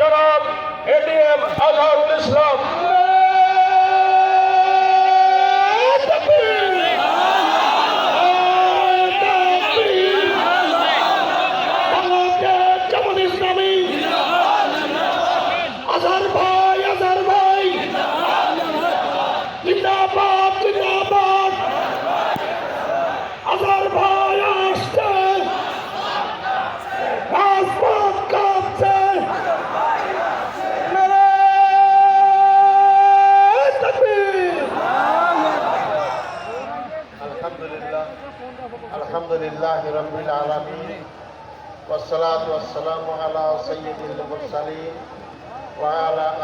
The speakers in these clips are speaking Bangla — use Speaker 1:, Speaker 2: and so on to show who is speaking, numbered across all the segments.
Speaker 1: জনাব এটিএম আজহারুল ইসলাম।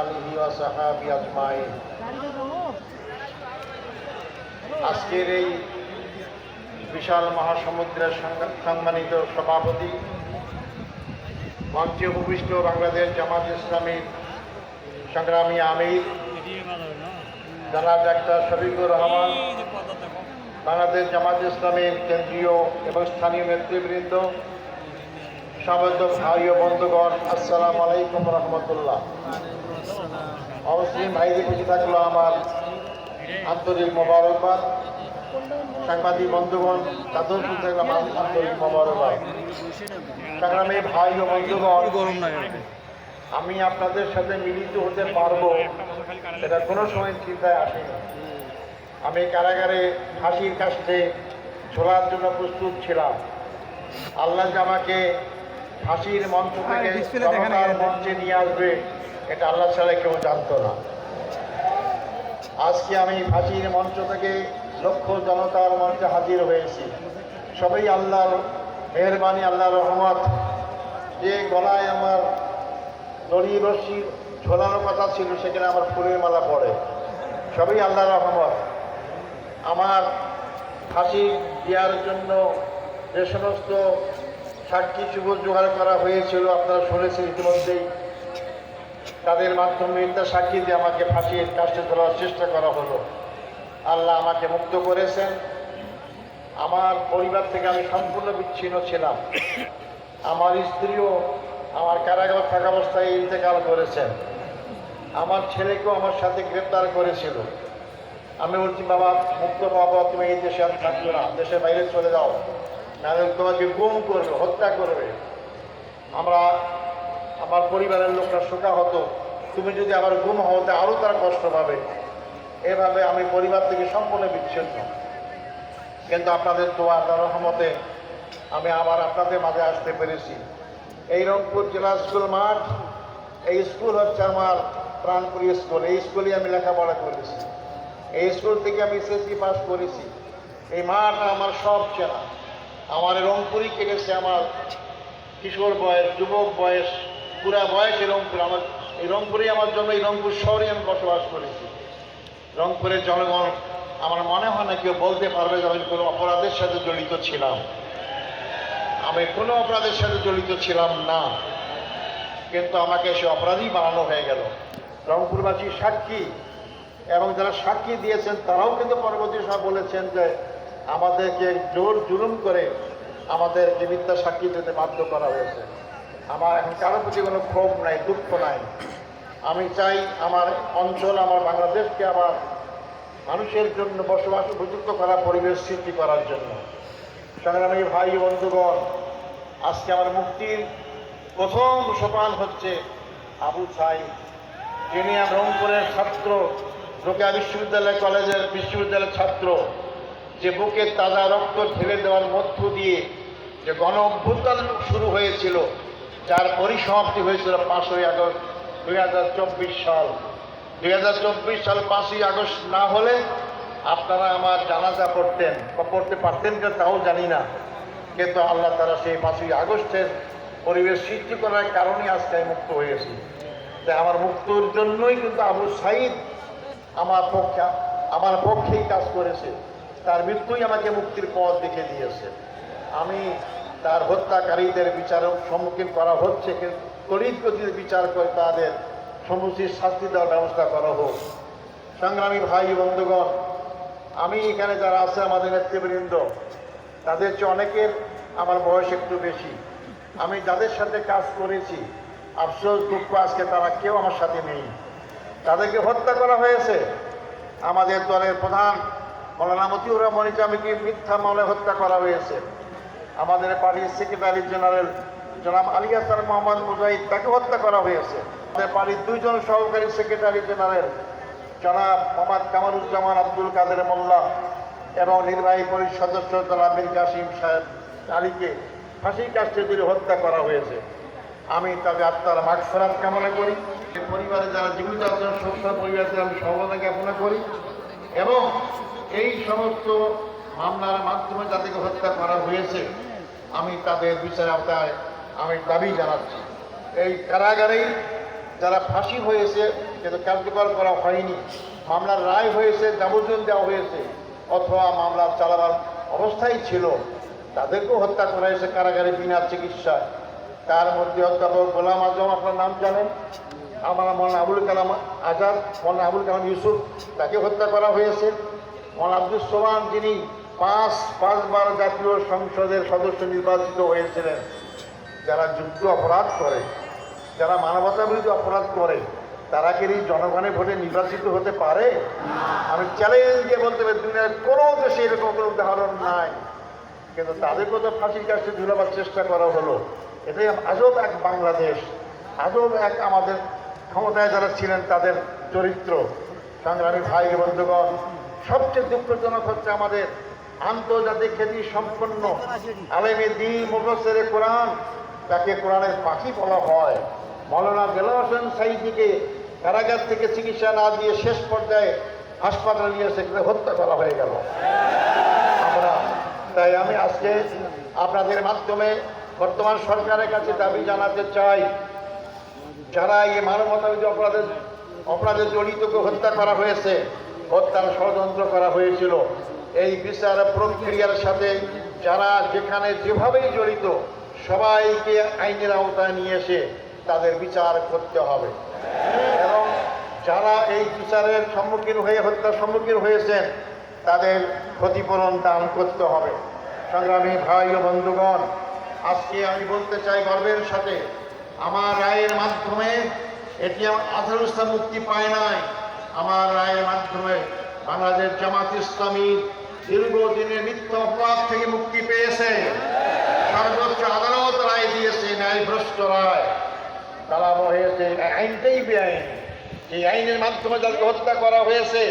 Speaker 2: আলহি ওয়াসাহাবি আজমাই আজকের এই বিশাল মহাসমুদ্রের সম্মানিত সভাপতি, মঞ্চে উপবিষ্ট বাংলাদেশ জামাত ইসলামী সংগ্রামী আমির যারা ডাক্তার শফিকুর রহমান, বাংলাদেশ জামাত ইসলামীর কেন্দ্রীয় এবং স্থানীয় নেতৃবৃন্দ ও আলাইকুম অবশ্যই ভাইদের আমার মোবারকবাদ। সাংবাদিক বন্ধুগণ, তাদের ভাই ও আমি আপনাদের সাথে মিলিত হতে পারব এটা কোনো সময় চিন্তায় আসেনি আমি কারাগারে ফাঁসির কাছে ঝোলার জন্য প্রস্তুত ছিলাম। আল্লাহ আমাকে ফাঁসির মঞ্চ থেকে মঞ্চে নিয়ে আসবে এটা আল্লাহ ছাড়া কেউ জানতো না। আজকে আমি ফাঁসির মঞ্চ থেকে লক্ষ জনতার মঞ্চে হাজির হয়েছি। সবাই আল্লাহর মেহরবানি আল্লাহর রহমত। যে গলায় আমার দড়ি রশ্মি ঝোলানোর কথা ছিল সেখানে আমার ফুলের মালা পড়ে। সবই আল্লাহর রহমত। আমার ফাঁসি দেওয়ার জন্য যে সমস্ত সাক্ষী যুব জোগাড় করা হয়েছিল, আপনারা শুনেছেন ইতিমধ্যেই। তাদের মাধ্যমে মিথ্যা সাক্ষী দিয়ে আমাকে ফাঁসির কাজটা তোলার চেষ্টা করা হলো। আল্লাহ আমাকে মুক্ত করেছেন। আমার পরিবার থেকে আমি সম্পূর্ণ বিচ্ছিন্ন ছিলাম। আমার স্ত্রীও আমার কারাগার থাকা অবস্থায় ইন্তেকাল করেছেন। আমার ছেলেকেও আমার সাথে গ্রেপ্তার করেছিল। আমি বলছি, বাবা, মুক্ত বাবা তুমি এই দেশে আর থাকবে না। দেশের বাইরে চলে যাও। নাহলে তোমাকে গুম করবে, হত্যা করবে। আমরা, আমার পরিবারের লোকরা শোকা হতো তুমি যদি আবার গুম হও, তা আরও তারা কষ্ট পাবে। এভাবে আমি পরিবার থেকে সম্পূর্ণ বিচ্ছিন্ন। কিন্তু আপনাদের তো আল্লাহ রহমতে আমি আবার আপনাদের মাঝে আসতে পেরেছি। এই রংপুর জেলা স্কুল মাঠ, এই স্কুল হচ্ছে আমার প্রাণপুরী স্কুল। এই স্কুলে আমি লেখাপড়া করেছি। এই স্কুল থেকে আমি এসএসসি পাস করেছি। এই মাঠ আমার সব চেনা। আমার এই রংপুরই কেটেছে আমার কিশোর বয়স, যুবক বয়স পুরা বয়স রংপুর। আমার এই রংপুরেই আমার জন্য এই রংপুর শহরে আমি বসবাস করেছি। রংপুরের জনগণ, আমার মনে হয় না কেউ বলতে পারবে যে আমি কোনো অপরাধের সাথে জড়িত ছিলাম। আমি কোনো অপরাধের সাথে জড়িত ছিলাম না। কিন্তু আমাকে সে অপরাধী বানানো হয়ে গেল। রংপুরবাসী সাক্ষী এবং যারা সাক্ষী দিয়েছেন, তারাও কিন্তু পরবর্তী সময় বলেছেন যে আমাদেরকে জোর জুলুম করে আমাদের মিথ্যা সাক্ষী দিতে বাধ্য করা হয়েছে। আমার এখন কারোর প্রতি কোনো ক্ষোভ নাই, দুঃখ নাই। আমি চাই আমার অঞ্চল, আমার বাংলাদেশকে আমার মানুষের জন্য বসবাস উপযুক্ত করা পরিবেশ সৃষ্টি করার জন্য। সংগ্রামী ভাই বন্ধুগণ, আজকে আমার মুক্তির প্রথম সোপান হচ্ছে আবু ছাই যিনি রংপুরের ছাত্র রোকেয়া বিশ্ববিদ্যালয় কলেজের বিশ্ববিদ্যালয়ের ছাত্র। যে বুকে তাজা রক্ত ঢেলে দেওয়ার মধ্য দিয়ে যে গণ অভ্যুত্থান শুরু হয়েছিল, যার পরিসমাপ্তি হয়েছিল পাঁচই আগস্ট দুই হাজার চব্বিশ সাল। দুই হাজার চব্বিশ সাল পাঁচই আগস্ট না হলে আপনারা আমার জানাজা পড়তেন। বা পড়তে পারতেন কিনা তাও জানি না। কিন্তু আল্লাহ তারা সেই পাঁচই আগস্টের পরিবেশ সৃষ্টি করার কারণে আজকে আমি মুক্ত হয়েছি তাই আমার মুক্তর জন্যই কিন্তু আবু সাইদ আমার পক্ষে, আমার পক্ষেই কাজ করেছে। তার মৃত্যুই আমাকে মুক্তির পথ দেখে দিয়েছে। আমি তার হত্যাকারীদের বিচারক সম্মুখীন করা হচ্ছে তড়িৎ গতিতে বিচার করে তাদের সমুচিত শাস্তি দেওয়ার ব্যবস্থা করা হোক। সংগ্রামী ভাই বন্ধুগণ, আমি এখানে যারা আছে, আমাদের নেতৃবৃন্দ, তাদের চেয়ে অনেকের আমার বয়স একটু বেশি। আমি যাদের সাথে কাজ করেছি, আফসোস, দুঃখ আজকে তারা কেউ আমার সাথে নেই। তাদেরকে হত্যা করা হয়েছে। আমাদের দলের প্রধান মৌলানা মতিউর রহমান ইসলামীকে মিথ্যা মামলায় হত্যা করা হয়েছে? আমাদের পার্টির সেক্রেটারি জেনারেল জনাব আলী হাসান মোহাম্মদ মুজাহিদ, তাকে হত্যা করা হয়েছে। আমাদের পার্টির দুইজন সহকারী সেক্রেটারি জেনারেল জনাব মোহাম্মদ কামারুজ্জামান আব্দুল কাদের মোল্লা এবং নির্বাহী পরিষদ সদস্য জনাব মীর কাসিম সাহেব আলীকে ফাঁসির কাছে তুলে হত্যা করা হয়েছে। আমি তাদের আত্মার মাগফরাত কামনা করি। পরিবারে যারা জীবিত আছেন, সুস্থ পরিবারের আমি সহমতা জ্ঞাপনা করি। এবং এই সমস্ত মামলার মাধ্যমে যাদেরকে হত্যা করা হয়েছে, আমি তাদের বিচার আওতায় আমি দাবি জানাচ্ছি। এই কারাগারেই যারা ফাঁসি হয়েছে কিন্তু কার্যকর করা হয়নি, মামলার রায় হয়েছে যাবজ্জীবন দেওয়া হয়েছে, অথবা মামলা চালাবার অবস্থায় ছিল, তাদেরকেও হত্যা করা হয়েছে কারাগারে বিনা চিকিৎসা তার মধ্যে অধ্যাপক গোলাম আজম, আপনার নাম জানেন? আমার মৌলানা আবুল কালাম আজাদ, মৌলানা আবুল কালাম ইউসুফ, তাকে হত্যা করা হয়েছে। মৌলানা আব্দুল যিনি পাঁচ, পাঁচবার জাতীয় সংসদের সদস্য নির্বাচিত হয়েছিলেন, যারা যুদ্ধ অপরাধ করে, যারা মানবতা বিরোধী অপরাধ করে, তারা কি জনগণের ভোটে নির্বাচিত হতে পারে? আমি চ্যালেঞ্জ দিয়ে বলতে পারি, দুনিয়ার কোনো দেশে এরকম কোনো উদাহরণ নাই। কিন্তু তাদেরকেও তো ফাঁসির কাছে ঝুলাবার চেষ্টা করা হলো। এটাই আজব এক বাংলাদেশ, আজব এক আমাদের ক্ষমতায় যারা ছিলেন তাদের চরিত্র। সংগ্রামী ভাই বন্ধুগণ সবচেয়ে দুঃখজনক হচ্ছে আমাদের আন্তর্জাতিক খ্যাতি সম্পন্ন আলেমে দিন মুফসরে কোরআন তাকে কোরআনের পাখি বলা হয়। মৌলানা দেলা হোসেন সাইদিকে কারাগার থেকে চিকিৎসা না দিয়ে শেষ পর্যায়ে হাসপাতালে নিয়ে সেখানে হত্যা করা হয়ে গেল। আমরা তাই আমি আজকে আপনাদের মাধ্যমে বর্তমান সরকারের কাছে দাবি জানাতে চাই, যারা এই মানবতাবিধি অপরাধে অপরাধে জড়িতকে হত্যা করা হয়েছে হত্যার ষড়যন্ত্র করা হয়েছিল। এই বিচার প্রক্রিয়ার সাথে যারা যেখানে যেভাবেই জড়িত, সবাইকে আইনের আওতায় নিয়ে এসে তাদের বিচার করতে হবে। এবং যারা এই বিচারের সম্মুখীন হয়ে, হত্যার সম্মুখীন হয়েছেন, তাদের ক্ষতিপূরণ দান করতে হবে। সংগ্রামী ভাই ও বন্ধুগণ, আজকে আমি বলতে চাই গর্বের সাথে, আমার রায়ের মাধ্যমে এটি ইসলাম মুক্তি পায় নাই। আমার রায়ের মাধ্যমে বাংলাদেশ জামাত ইসলামী দীর্ঘদিনের মিথ্যা অপরাধ থেকে মুক্তি পেয়েছে। সর্বোচ্চ আদালত রায় দিয়েছে ন্যায় ভ্রষ্ট রায়। চালানো হয়েছে আইনটাই বেআইন এই আইনের মাধ্যমে যাদেরকে হত্যা করা হয়েছে,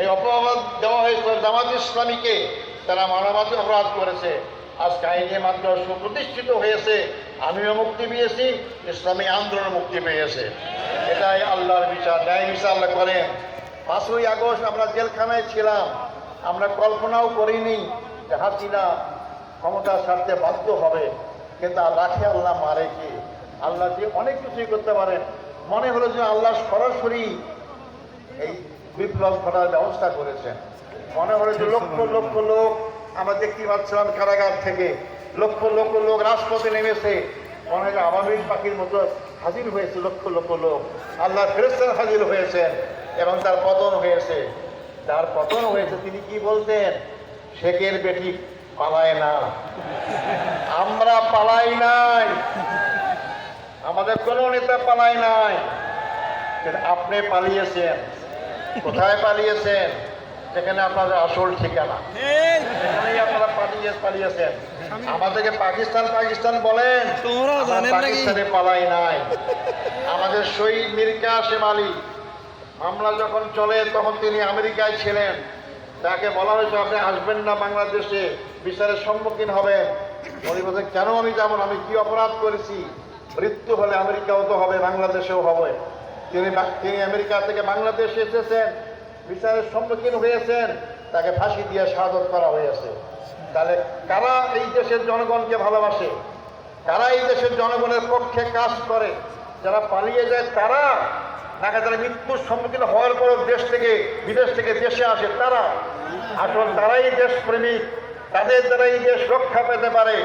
Speaker 2: এই অপরাধ দেওয়া হয়েছে জামাত ইসলামীকে, তারা মানবাধিক অপরাধ করেছে। আজকে আইনের মাধ্যমে সুপ্রতিষ্ঠিত হয়েছে, আমিও মুক্তি পেয়েছি, ইসলামী আন্দোলন মুক্তি পেয়েছে। এটাই আল্লাহর বিচার, ন্যায় বিচার আল্লাহ করেন। পাঁচই আগস্ট আমরা জেলখানায় ছিলাম, আমরা কল্পনাও করিনি যে হাসিনা ক্ষমতা ছাড়তে বাধ্য হবে, কিন্তু রাখে আল্লাহ মারে কি? আল্লাহ যে অনেক কিছুই করতে পারেন। মনে হলো যে আল্লাহ সরাসরি এই বিপ্লব ঘটার ব্যবস্থা করেছেন। মনে হলো যে লক্ষ লক্ষ লোক, আমরা দেখতে পাচ্ছিলাম কারাগার থেকে, লক্ষ লক্ষ লোক রাজপথে নেমেছে। মনে হয় যে পাখির মতো হাজির হয়েছে লক্ষ লক্ষ লোক। আল্লাহ ফেরেস্তার হাজির হয়েছেন এবং তার পতন হয়েছে। তার পতন হয়েছে তিনি কি বলতেন? শেখের বেটি পালায় না। আমরা পালাই নাই। আমাদের কোনো নেতা পালাই নাই। আপনি পালিয়েছেন। কোথায় পালিয়েছেন? যেখানে আপনাদের আসল ঠিকানা। সেখানেই আপনারা পালিয়ে পালিয়েছেন। আমাদেরকে পাকিস্তান পাকিস্তান বলেন। আমরা
Speaker 3: জানেন নাকি?
Speaker 2: পাকিস্তানে পালাই নাই। আমাদের শহীদ মীর কাসেম আলী মামলা যখন চলে তখন তিনি আমেরিকায় ছিলেন। তাকে বলা হয়েছে আপনি আসবেন না বাংলাদেশে বিচারের সম্মুখীন হবেন। উনি বলছেন কেন আমি যাব আমি কি অপরাধ করেছি? মৃত্যু হলে আমেরিকাও তো হবে বাংলাদেশেও হবে। তিনি তিনি আমেরিকা থেকে বাংলাদেশে এসেছেন বিচারের সম্মুখীন হয়েছেন। তাকে ফাঁসি দিয়ে শাহাদত করা হয়েছে তাহলে কারা এই দেশের জনগণকে ভালোবাসে? কারা এই দেশের জনগণের পক্ষে কাজ করে? যারা পালিয়ে যায় তারা? নাকি যারা মৃত্যুর সম্মুখীন হওয়ার পর দেশ থেকে, বিদেশ থেকে দেশে আসে তারা? আসল তারাই দেশপ্রেমিক। তাদের দ্বারা এই দেশ রক্ষা পেতে পারে।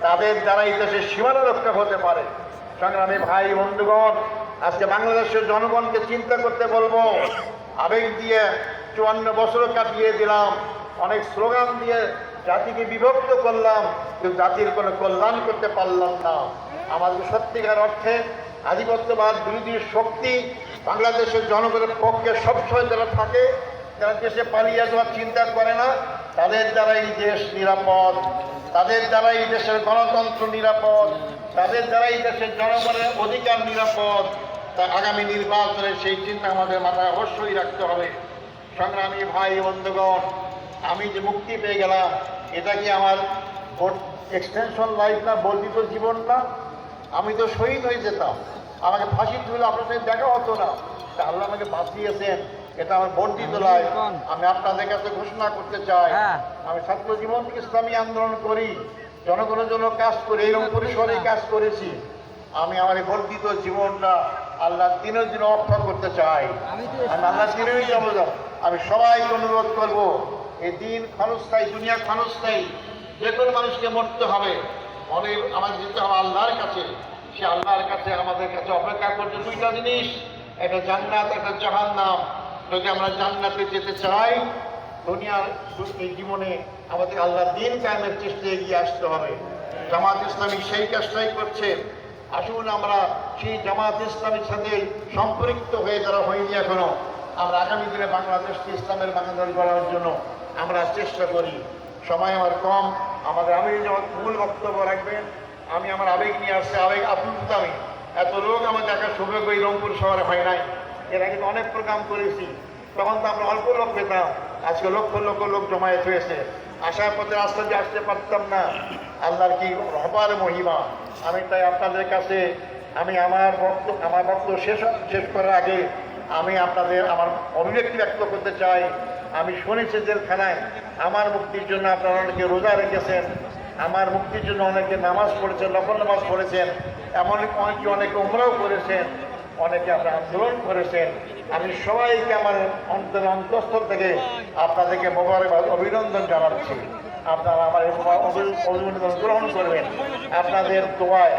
Speaker 2: তাদের দ্বারা এই দেশের সীমানা রক্ষা হতে পারে। সংগ্রামী ভাই, বন্ধুগণ, আজকে বাংলাদেশের জনগণকে চিন্তা করতে বলব। আবেগ দিয়ে চুয়ান্ন বছর কাটিয়ে দিলাম। অনেক স্লোগান দিয়ে জাতিকে বিভক্ত করলাম, কিন্তু জাতির কোনো কল্যাণ করতে পারলাম না। আমাদের সত্যিকার অর্থে আধিপত্যবাদ বিরোধী শক্তি বাংলাদেশের জনগণের পক্ষে সবসময় যারা থাকে, যারা দেশে পালিয়ে যাওয়ার চিন্তা করে না, তাদের দ্বারা এই দেশ নিরাপদ। তাদের দ্বারা এই দেশের গণতন্ত্র নিরাপদ। তাদের দ্বারা এই দেশের জনগণের অধিকার নিরাপদ। তা আগামী নির্বাচনে সেই চিন্তা আমাদের মাথায় অবশ্যই রাখতে হবে। সংগ্রামী ভাই বন্ধুগণ আমি যে মুক্তি পেয়ে গেলাম এটা কি আমার এক্সটেনশন লাইফ না বর্ধিত জীবন না? আমি তো শহীদ হয়ে যেতাম। আমাকে ফাঁসি ঝুলে আপনার সাথে দেখা হতো না। তা আল্লাহ আমাকে বাঁচিয়েছেন এটা আমার বর্ধিত লাইফ আমি আপনাদের কাছে ঘোষণা করতে চাই
Speaker 3: হ্যাঁ।
Speaker 2: আমি ছাত্র জীবন ইসলামী আন্দোলন করি জনগণের জন্য কাজ করি এরকম পরিসরে কাজ করেছি। আমি আমার এই বর্ধিত জীবনটা আল্লাহ দিনের জন্য অর্থ করতে চাই।
Speaker 3: আমি
Speaker 2: আল্লাহ দিনেই যাব যাব। আমি সবাইকে অনুরোধ করব, এই দিন ক্ষণস্থায়ী, দুনিয়া ক্ষণস্থায়ী, যে কোনো মানুষকে মরতে হবে। মনে আমাদের যেতে হবে আল্লাহর কাছে। সে আল্লাহর কাছে, আমাদের কাছে অপেক্ষা করছে দুইটা জিনিস। একটা জান্নাত, একটা জাহান নাম যদি আমরা জান্নাতে যেতে চাই, দুনিয়ার এই জীবনে আমাদের আল্লাহ দিন কায়েমের চেষ্টা এগিয়ে আসতে হবে। জামাত ইসলামী সেই কাজটাই করছে। আসুন আমরা সেই জামাত ইসলামের সাথে সম্পৃক্ত হয়ে যারা হয়নি এখনও আমরা আগামী দিনে বাংলাদেশকে ইসলামের বাংলাদেশ গড়ার জন্য আমরা চেষ্টা করি। সময় আমার কম। আমাদের আমি যখন মূল বক্তব্য রাখবেন, আমি আমার আবেগ নিয়ে আসছি। আবেগ আপ্লুত আমি। এত লোক আমার দেখার সৌভাগ্য এই রংপুর শহরে হয় নাই। এর আগে অনেক প্রোগ্রাম করেছি। তখন তো আমরা অল্প লোক পেতাম। আজকে লক্ষ লক্ষ লোক জমায়েত হয়েছে। আসার পথে দিয়ে আসতে পারতাম না। আল্লাহর কি হবার মহিমা। আমি তাই আপনাদের কাছে, আমি আমার বক্তব্য আমার বক্তব্য শেষ শেষ করার আগে আমি আপনাদের, আমার অভিব্যক্তি ব্যক্ত করতে চাই। আমি শুনেছি জেলখানায়, আমার মুক্তির জন্য আপনারা অনেকে রোজা রেখেছেন, আমার মুক্তির জন্য অনেকে নামাজ পড়েছেন, নফল নামাজ পড়েছেন, এমন অনেকে অনেকে উমরাও করেছেন, অনেকে আপনারা আন্দোলন করেছেন। আমি সবাইকে আমার অন্তর অন্তঃস্থল থেকে আপনাদেরকে মোবারকবাদ, অভিনন্দন জানাচ্ছি। আপনারা আমার অভিনন্দন গ্রহণ করবেন। আপনাদের দোয়ায়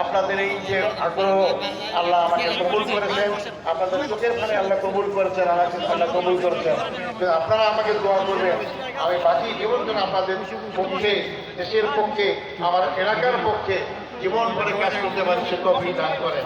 Speaker 2: আপনাদের এই যে আগ্রহ আল্লাহ আমাকে কবুল করেছেন, আপনাদের চোখের মানে আল্লাহ কবুল করেছেন আমাকে আল্লাহ কবুল করেছেন। আপনারা আমাকে দোয়া করবেন। আমি বাকি জীবন যেন আপনাদের পক্ষে, দেশের পক্ষে, আমার এলাকার পক্ষে জীবন করে কাজ করতে পারি, সে কবি দান করেন।